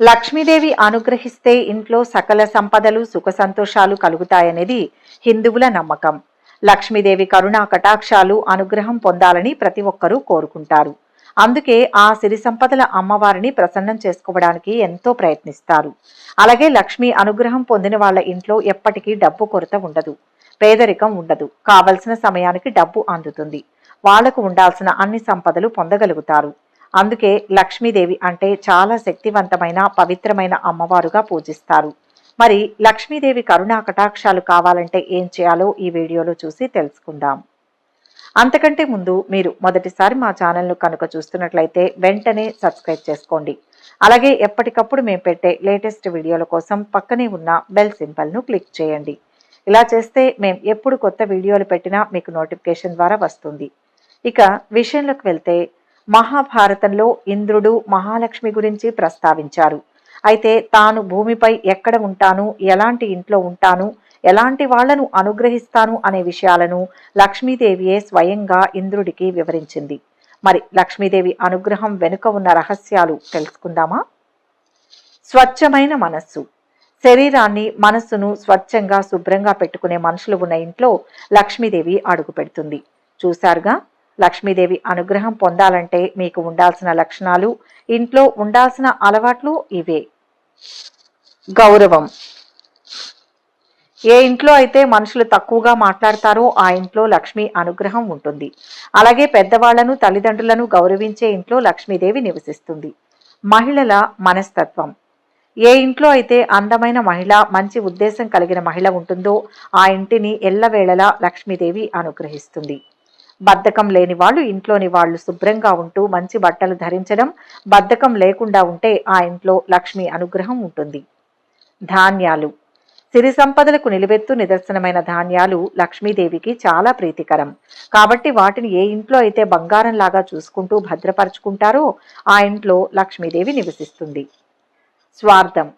లక్ష్మీదేవి అనుగ్రహిస్తే ఇంట్లో సకల సంపదలు సుఖ సంతోషాలు కలుగుతాయనేది హిందువుల నమ్మకం. లక్ష్మీదేవి కరుణా కటాక్షాలు అనుగ్రహం పొందాలని ప్రతి ఒక్కరూ కోరుకుంటారు. అందుకే ఆ సిరి సంపదల అమ్మవారిని ప్రసన్నం చేసుకోవడానికి ఎంతో ప్రయత్నిస్తారు. అలాగే లక్ష్మి అనుగ్రహం పొందిన వాళ్ళ ఇంట్లో ఎప్పటికీ డబ్బు కొరత ఉండదు. పేదరికం ఉండదు. కావలసిన సమయానికి డబ్బు అందుతుంది. వాళ్ళకు ఉండాల్సిన అన్ని సంపదలు పొందగలుగుతారు. అందుకే లక్ష్మీదేవి అంటే చాలా శక్తివంతమైన పవిత్రమైన అమ్మవారుగా పూజిస్తారు. మరి లక్ష్మీదేవి కరుణా కటాక్షాలు కావాలంటే ఏం చేయాలో ఈ వీడియోలో చూసి తెలుసుకుందాం. అంతకంటే ముందు మీరు మొదటిసారి మా ఛానల్ను కనుక చూస్తున్నట్లయితే వెంటనే సబ్స్క్రైబ్ చేసుకోండి. అలాగే ఎప్పటికప్పుడు మేము పెట్టే లేటెస్ట్ వీడియోల కోసం పక్కనే ఉన్న బెల్ సింబల్ను క్లిక్ చేయండి. ఇలా చేస్తే మేము ఎప్పుడు కొత్త వీడియోలు పెట్టినా మీకు నోటిఫికేషన్ ద్వారా వస్తుంది. ఇక విషయంలోకి వెళ్తే మహాభారతంలో ఇంద్రుడు మహాలక్ష్మి గురించి ప్రస్తావించారు. అయితే తాను భూమిపై ఎక్కడ ఉంటాను ఎలాంటి ఇంట్లో ఉంటాను ఎలాంటి వాళ్ళను అనుగ్రహిస్తాను అనే విషయాలను లక్ష్మీదేవియే స్వయంగా ఇంద్రుడికి వివరించింది. మరి లక్ష్మీదేవి అనుగ్రహం వెనుక ఉన్న రహస్యాలు తెలుసుకుందామా? స్వచ్ఛమైన మనస్సు. శరీరాన్ని మనస్సును స్వచ్ఛంగా శుభ్రంగా పెట్టుకునే మనుషులు ఉన్న ఇంట్లో లక్ష్మీదేవి అడుగు పెడుతుంది చూశారుగా? లక్ష్మీదేవి అనుగ్రహం పొందాలంటే మీకు ఉండాల్సిన లక్షణాలు ఇంట్లో ఉండాల్సిన అలవాట్లు ఇవే. గౌరవం. ఏ ఇంట్లో అయితే మనుషులు తక్కువగా మాట్లాడతారో ఆ ఇంట్లో లక్ష్మి అనుగ్రహం ఉంటుంది. అలాగే పెద్దవాళ్ళను తల్లిదండ్రులను గౌరవించే ఇంట్లో లక్ష్మీదేవి నివసిస్తుంది. మహిళల మనస్తత్వం. ఏ ఇంట్లో అయితే అందమైన మహిళ మంచి ఉద్దేశం కలిగిన మహిళ ఉంటుందో ఆ ఇంటిని ఎల్లవేళలా లక్ష్మీదేవి అనుగ్రహిస్తుంది. బద్ధకం లేని వాళ్ళు ఇంట్లోని వాళ్ళు శుభ్రంగా ఉంటూ మంచి బట్టలు ధరించడం బద్ధకం లేకుండా ఉంటే ఆ ఇంట్లో లక్ష్మి అనుగ్రహం ఉంటుంది. ధాన్యాలు. సిరి సంపదలకు నిలువెత్తు నిదర్శనమైన ధాన్యాలు లక్ష్మీదేవికి చాలా ప్రీతికరం. కాబట్టి వాటిని ఏ ఇంట్లో అయితే బంగారంలాగా చూసుకుంటూ భద్రపరుచుకుంటారో ఆ ఇంట్లో లక్ష్మీదేవి నివసిస్తుంది. స్వార్థం.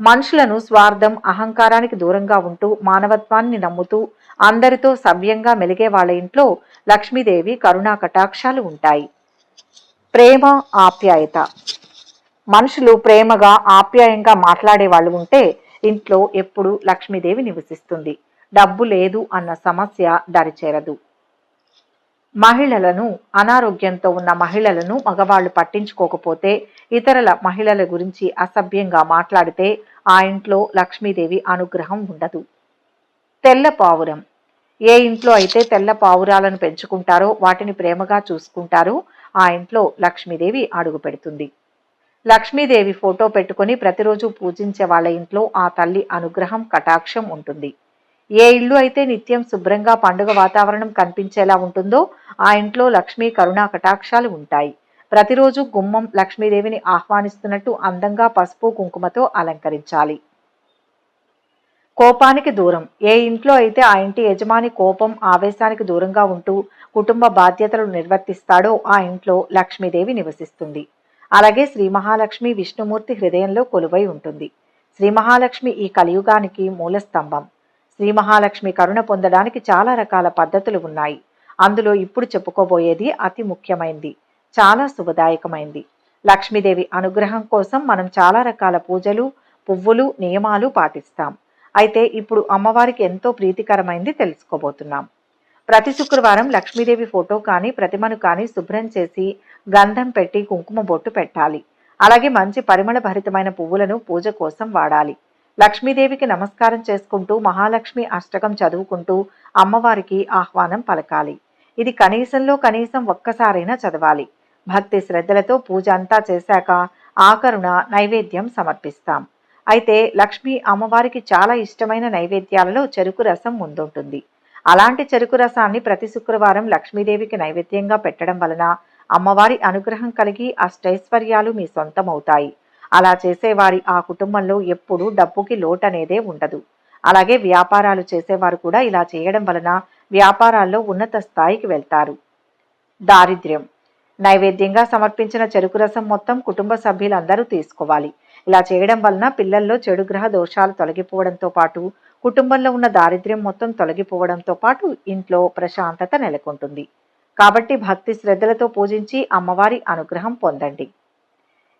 మనుషులను స్వార్థం అహంకారానికి దూరంగా ఉంటూ మానవత్వాన్ని నమ్ముతూ అందరితో సవ్యంగా మెలిగే వాళ్ళ ఇంట్లో లక్ష్మీదేవి కరుణా కటాక్షాలు ఉంటాయి. ప్రేమ ఆప్యాయత. మనుషులు ప్రేమగా ఆప్యాయంగా మాట్లాడే వాళ్ళు ఉంటే ఇంట్లో ఎప్పుడు లక్ష్మీదేవి నివసిస్తుంది. డబ్బు లేదు అన్న సమస్య దరిచేరదు. మహిళలను అనారోగ్యంతో ఉన్న మహిళలను మగవాళ్ళు పట్టించుకోకపోతే ఇతరుల మహిళల గురించి అసభ్యంగా మాట్లాడితే ఆ ఇంట్లో లక్ష్మీదేవి అనుగ్రహం ఉండదు. తెల్ల పావురం ఏ ఇంట్లో అయితే తెల్ల పావురాలను పెంచుకుంటారో వాటిని ప్రేమగా చూసుకుంటారో ఆ ఇంట్లో లక్ష్మీదేవి అడుగు పెడుతుంది. లక్ష్మీదేవి ఫోటో పెట్టుకుని ప్రతిరోజు పూజించే వాళ్ళ ఇంట్లో ఆ తల్లి అనుగ్రహం కటాక్షం ఉంటుంది. ఏ ఇల్లు అయితే నిత్యం శుభ్రంగా పండుగ వాతావరణం కనిపించేలా ఉంటుందో ఆ ఇంట్లో లక్ష్మీ కరుణా కటాక్షాలు ఉంటాయి. ప్రతిరోజు గుమ్మం లక్ష్మీదేవిని ఆహ్వానిస్తున్నట్టు అందంగా పసుపు కుంకుమతో అలంకరించాలి. కోపానికి దూరం. ఏ ఇంట్లో అయితే ఆ ఇంటి యజమాని కోపం ఆవేశానికి దూరంగా ఉంటూ కుటుంబ బాధ్యతలు నిర్వర్తిస్తాడో ఆ ఇంట్లో లక్ష్మీదేవి నివసిస్తుంది. అలాగే శ్రీ మహాలక్ష్మి విష్ణుమూర్తి హృదయంలో కొలువై ఉంటుంది. శ్రీ మహాలక్ష్మి ఈ కలియుగానికి మూల స్తంభం శ్రీ మహాలక్ష్మి కరుణ పొందడానికి చాలా రకాల పద్ధతులు ఉన్నాయి. అందులో ఇప్పుడు చెప్పుకోబోయేది అతి ముఖ్యమైనది చాలా శుభదాయకమైంది. లక్ష్మీదేవి అనుగ్రహం కోసం మనం చాలా రకాల పూజలు పువ్వులు నియమాలు పాటిస్తాం. అయితే ఇప్పుడు అమ్మవారికి ఎంతో ప్రీతికరమైంది తెలుసుకోబోతున్నాం. ప్రతి శుక్రవారం లక్ష్మీదేవి ఫోటో కానీ ప్రతిమను కానీ శుభ్రం చేసి గంధం పెట్టి కుంకుమ బొట్టు పెట్టాలి. అలాగే మంచి పరిమళ భరితమైన పువ్వులను పూజ కోసం వాడాలి. లక్ష్మీదేవికి నమస్కారం చేసుకుంటూ మహాలక్ష్మి అష్టకం చదువుకుంటూ అమ్మవారికి ఆహ్వానం పలకాలి. ఇది కనీసంలో కనీసం ఒక్కసారైనా చదవాలి. భక్తి శ్రద్ధలతో పూజ అంతా చేశాక ఆకరుణ నైవేద్యం సమర్పిస్తాం. అయితే లక్ష్మి అమ్మవారికి చాలా ఇష్టమైన నైవేద్యాలలో చెరుకు రసం ముందుంటుంది. అలాంటి చెరుకు రసాన్ని ప్రతి శుక్రవారం లక్ష్మీదేవికి నైవేద్యంగా పెట్టడం వలన అమ్మవారి అనుగ్రహం కలిగి అష్టైశ్వర్యాలు మీ సొంతమవుతాయి. అలా చేసేవారి ఆ కుటుంబంలో ఎప్పుడూ డబ్బుకి లోటనేదే ఉండదు. అలాగే వ్యాపారాలు చేసేవారు కూడా ఇలా చేయడం వలన వ్యాపారాల్లో ఉన్నత స్థాయికి వెళ్తారు. దారిద్ర్యం. నైవేద్యంగా సమర్పించిన చెరుకు రసం మొత్తం కుటుంబ సభ్యులందరూ తీసుకోవాలి. ఇలా చేయడం వలన పిల్లల్లో చెడు గ్రహ దోషాలు తొలగిపోవడంతో పాటు కుటుంబంలో ఉన్న దారిద్ర్యం మొత్తం తొలగిపోవడంతో పాటు ఇంట్లో ప్రశాంతత నెలకొంటుంది. కాబట్టి భక్తి శ్రద్ధలతో పూజించి అమ్మవారి అనుగ్రహం పొందండి.